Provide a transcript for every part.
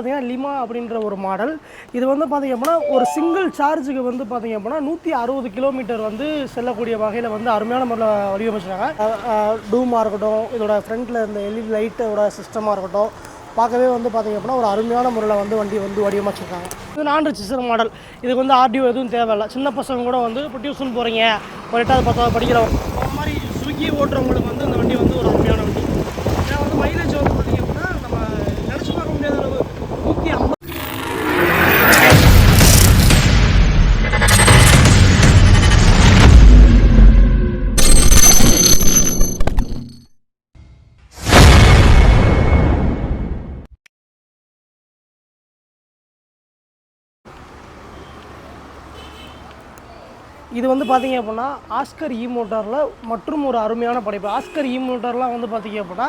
பார்த்தீங்கன்னா லிமா அப்படின்ற ஒரு மாடல் இது வந்து பார்த்தீங்க அப்படின்னா ஒரு சிங்கிள் சார்ஜுக்கு வந்து பார்த்தீங்க அப்படின்னா நூற்றி அறுபது கிலோமீட்டர் வந்து செல்லக்கூடிய வகையில் வந்து அருமையான முறையில் வடிவமைச்சிருக்காங்க. டூமாக இருக்கட்டும் இதோட ஃப்ரண்ட்டில் இந்த எல்இடி லைட்டோட சிஸ்டமாக இருக்கட்டும் பார்க்கவே வந்து பார்த்தீங்க அப்படின்னா ஒரு அருமையான முறையில் வந்து வண்டி வந்து வடிவமைச்சிருக்காங்க. இது நான் ரிஜிஸ்டர் மாடல் இதுக்கு வந்து ஆர்டிஓ எதுவும் தேவையில்லை. சின்ன பசங்க கூட வந்து இப்போ டியூஷன் போகிறீங்க ஒரு எட்டாவது பத்தாவது படிக்கிறவங்க அந்த மாதிரி ஸ்விக்கி ஓட்டுறவங்களுக்கு வந்து இந்த வண்டி வந்து ஒரு அருமையான வண்டி. ஏன்னா வந்து மைலேஜ் வந்து இது வந்து பார்த்தீங்க அப்படின்னா ஆஸ்கர் இ மோட்டாரில் மற்றும் ஒரு அருமையான படைப்பு. ஆஸ்கர் இ மோட்டார்லாம் வந்து பார்த்தீங்க அப்படின்னா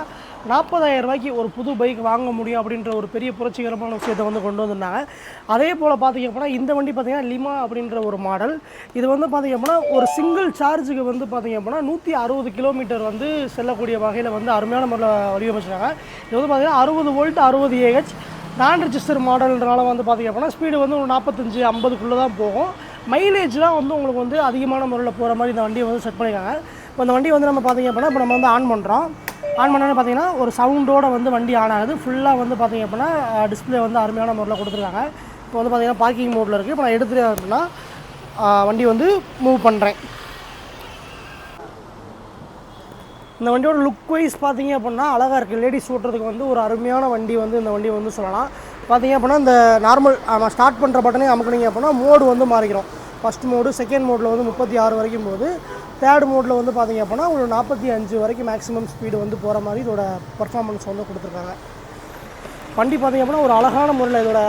நாற்பதாயிரம் ரூபாய்க்கு ஒரு புது பைக் வாங்க முடியும் அப்படின்ற ஒரு பெரிய புரட்சிகரமான விஷயத்தை வந்து கொண்டு வந்திருந்தாங்க. அதே போல் பார்த்தீங்க அப்படின்னா இந்த வண்டி பார்த்தீங்கன்னா லிமா அப்படின்ற ஒரு மாடல் இது வந்து பார்த்தீங்க அப்படின்னா ஒரு சிங்கிள் சார்ஜுக்கு வந்து பார்த்தீங்க அப்படின்னா நூற்றி அறுபது கிலோமீட்டர் வந்து செல்லக்கூடிய வகையில் வந்து அருமையான முறையில் வடிவமைச்சிருக்காங்க. இது வந்து பார்த்தீங்கன்னா அறுபது வோல்ட் அறுபது ஏஹெச் நான் ரிஜிஸ்டர் மாடல்ன்றனால வந்து பார்த்தீங்க அப்படின்னா ஸ்பீடு வந்து ஒரு நாற்பத்தஞ்சு ஐம்பதுக்குள்ளே தான் போகும். மைலேஜ்லாம் வந்து உங்களுக்கு வந்து அதிகமான முறையில் போகிற மாதிரி இந்த வண்டியை வந்து செட் பண்ணியிருக்காங்க. இப்போ இந்த வண்டி வந்து நம்ம பார்த்தீங்க அப்படின்னா இப்போ நம்ம வந்து ஆன் பண்ணுறோம் ஆன் பண்ணோன்னு பார்த்தீங்கன்னா ஒரு சவுண்டோட வந்து வண்டி ஆன் ஆகுது. ஃபுல்லாக வந்து பார்த்திங்க அப்படின்னா டிஸ்பிளே வந்து அருமையான முறையில் கொடுத்துருக்காங்க. இப்போ வந்து பார்த்தீங்கன்னா பார்க்கிங் மோடில் இருக்குது இப்போ நான் எடுத்துகிட்டு அப்படின்னா வண்டி வந்து மூவ் பண்ணுறேன் இந்த வண்டியோட லுக் வைஸ் பார்த்தீங்க அப்படின்னா அழகாக இருக்குது லேடிஸ் ஓட்டுறதுக்கு வந்து ஒரு அருமையான வண்டி வந்து இந்த வண்டி வந்து சொல்லலாம். பார்த்தீங்க அப்படின்னா இந்த நார்மல் நம்ம ஸ்டார்ட் பண்ணுற பட்டனே அமுக்குனீங்க அப்படின்னா மோடு வந்து மாறிக்கிறோம் ஃபஸ்ட் மோடு செகண்ட் மோடில் வந்து முப்பத்தி ஆறு வரைக்கும் போது தேர்ட் மோடில் வந்து பார்த்தீங்க அப்படின்னா ஒரு நாற்பத்தி அஞ்சு வரைக்கும் மேக்ஸிமம் ஸ்பீடு வந்து போகிற மாதிரி இதோட பர்ஃபார்மன்ஸ் வந்து கொடுத்துருக்காங்க. வண்டி பார்த்தீங்க அப்படின்னா ஒரு அழகான முறையில் இதோட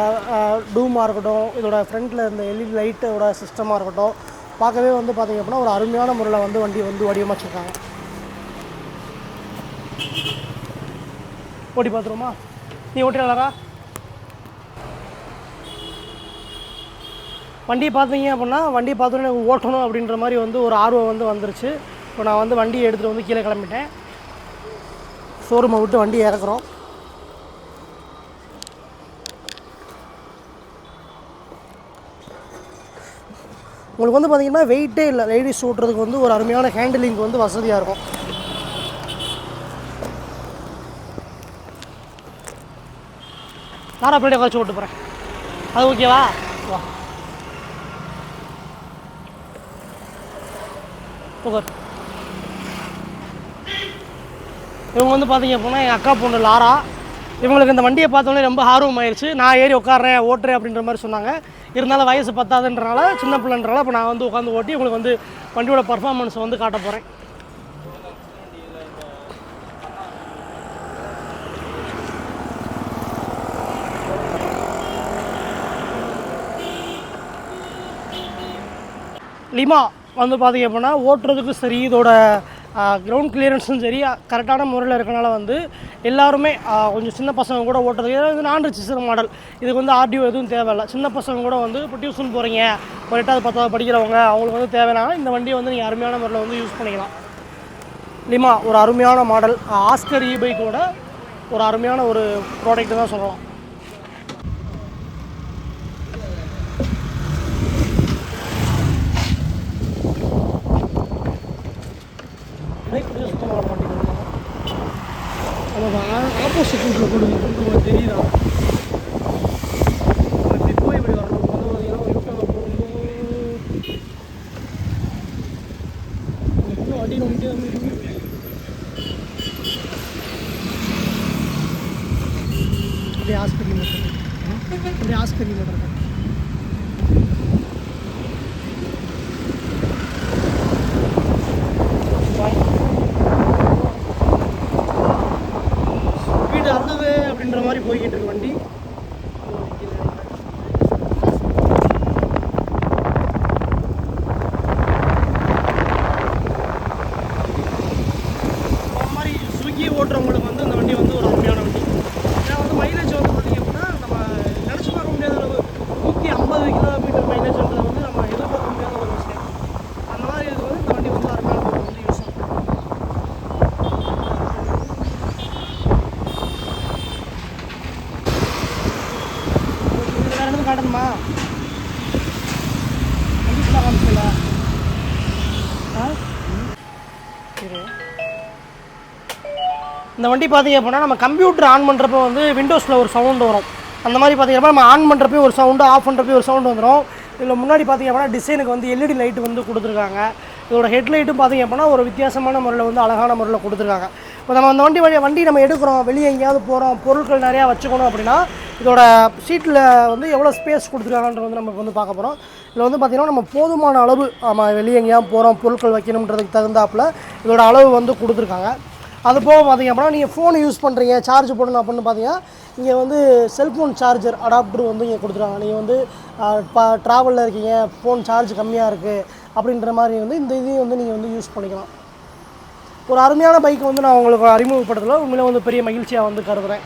டூமாக இருக்கட்டும் இதோட ஃப்ரண்ட்டில் இந்த எல்இடி லைட்டோட சிஸ்டமாக இருக்கட்டும் பார்க்கவே வந்து பார்த்தீங்க அப்படின்னா ஒரு அருமையான முறையில் வந்து வண்டி வந்து வடிவமைச்சிருக்காங்க. ஓட்டி பார்த்துருமா நீ ஓட்டுறாளா வண்டியை பார்த்தீங்க அப்படின்னா வண்டி பார்த்தோன்னே எனக்கு ஓட்டணும் அப்படின்ற மாதிரி வந்து ஒரு ஆர்வம் வந்து வந்துருச்சு. இப்போ நான் வந்து வண்டியை எடுத்துகிட்டு வந்து கீழே கிளம்பிட்டேன். ஷோரூமை விட்டு வண்டி இறக்குறோம். உங்களுக்கு வந்து பார்த்தீங்கன்னா வெயிட்டே இல்லை. லேடிஸ் ஓட்டுறதுக்கு வந்து ஒரு அருமையான ஹேண்டிலிங் வந்து வசதியாக இருக்கும். நான் அப்படியே குறைச்சி ஓட்டு போகிறேன் அது ஓகேவா வா. புகர். இவங்க வந்து பார்த்தீங்க அப்படின்னா எங்கள் அக்கா பொண்ணு லாரா. இவங்களுக்கு இந்த வண்டியை பார்த்தோன்னே ரொம்ப ஆர்வம் ஆயிடுச்சு நான் ஏறி உட்காடுறேன் ஓட்டுறேன் அப்படின்ற மாதிரி சொன்னாங்க. இருந்தாலும் வயசு பத்தாதுன்றனால சின்ன பிள்ளைன்றனால இப்போ நான் வந்து உட்காந்து ஓட்டி உங்களுக்கு வந்து வண்டியோட பர்ஃபார்மன்ஸ் வந்து காட்ட போகிறேன் லிமா வந்து பார்த்தீங்க அப்படின்னா ஓட்டுறதுக்கும் சரி இதோட கிரவுண்ட் கிளியரன்ஸும் சரி கரெக்டான முறையில் இருக்கனால வந்து எல்லாருமே கொஞ்சம் சின்ன பசங்க கூட ஓட்டுறது ஏதாவது இது நான் ரிஜிஸ்டர் மாடல் இதுக்கு வந்து ஆர்டிஓ எதுவும் தேவையில்லை. சின்ன பசங்க கூட வந்து இப்போ டியூஷன் போகிறீங்க ஒரு எட்டாவது பத்தாவது படிக்கிறவங்க அவங்களுக்கு வந்து தேவையான இந்த வண்டியை வந்து நீங்கள் அருமையான முறையில் வந்து யூஸ் பண்ணிக்கலாம். லிமா ஒரு அருமையான மாடல் ஆஸ்கர் இ பைக்கோட ஒரு அருமையான ஒரு ப்ராடக்ட் தான் சொல்லலாம். ஆமாம் ஆப்போசிட் ரூட்டில் போடுங்க கொஞ்சம் தெரியுதா இப்படி போய் இப்படி வரணும் வந்து பார்த்தீங்கன்னா ஒரு யூட்டர்ல போகும்போது இன்னும் அடி நோக்கிட்டே வந்து அப்படியே ஆஸ்பத்திரி மட்டும் அப்படியே ஆஸ்பத்திரி மட்டும் இந்த வண்டி பார்த்தீங்க அப்படின்னா நம்ம கம்ப்யூட்டர் ஆன் பண்ணுறப்ப வந்து விண்டோஸில் ஒரு சவுண்டு வரும். அந்த மாதிரி பார்த்தீங்க நம்ம ஆன் பண்ணுறப்ப ஒரு சவுண்டு ஆஃப் பண்ணுறப்பையும் ஒரு சவுண்டு வந்துடும் இதில் முன்னாடி பார்த்தீங்க அப்படின்னா டிசைனுக்கு வந்து எல்இடி லைட் வந்து கொடுத்துருக்காங்க. இதோட ஹெட்லைட்டும் பார்த்தீங்க அப்படின்னா ஒரு வித்தியாசமான முறையில் வந்து அழகான முறையில் கொடுத்துருக்காங்க. இப்போ நம்ம அந்த வண்டி வழி வண்டி நம்ம எடுக்கிறோம் வெளியே எங்கேயாவது போகிறோம் பொருட்கள் நிறையா வச்சுக்கணும் அப்படின்னா இதோட சீட்டில் வந்து எவ்வளோ ஸ்பேஸ் கொடுத்துருக்காங்கன்றது வந்து நம்ம வந்து பார்க்க போகிறோம் இதில் வந்து பார்த்திங்கன்னா நம்ம போதுமான அளவு ஆமாம் வெளியே எங்கேயாவது போகிறோம் பொருட்கள் வைக்கணுன்றதுக்கு தகுந்தாப்புல இதோட அளவு வந்து கொடுத்துருக்காங்க. அது போக பார்த்தீங்க அப்படின்னா நீங்கள் ஃபோன் யூஸ் பண்ணுறீங்க சார்ஜ் போடணும் அப்படின்னு பார்த்தீங்கன்னா இங்கே வந்து செல்ஃபோன் சார்ஜர் அடாப்டர் வந்து இங்கே கொடுத்துருக்காங்க. நீங்கள் வந்து ட்ராவலில் இருக்கீங்க ஃபோன் சார்ஜ் கம்மியாக இருக்குது அப்படின்ற மாதிரி வந்து இந்த இதையும் வந்து நீங்கள் வந்து யூஸ் பண்ணிக்கலாம். ஒரு அருமையான பைக் வந்து நான் உங்களுக்கு அறிமுகப்படுத்தல உண்மையிலே வந்து பெரிய மகிழ்ச்சியாக வந்து கருதுகிறேன்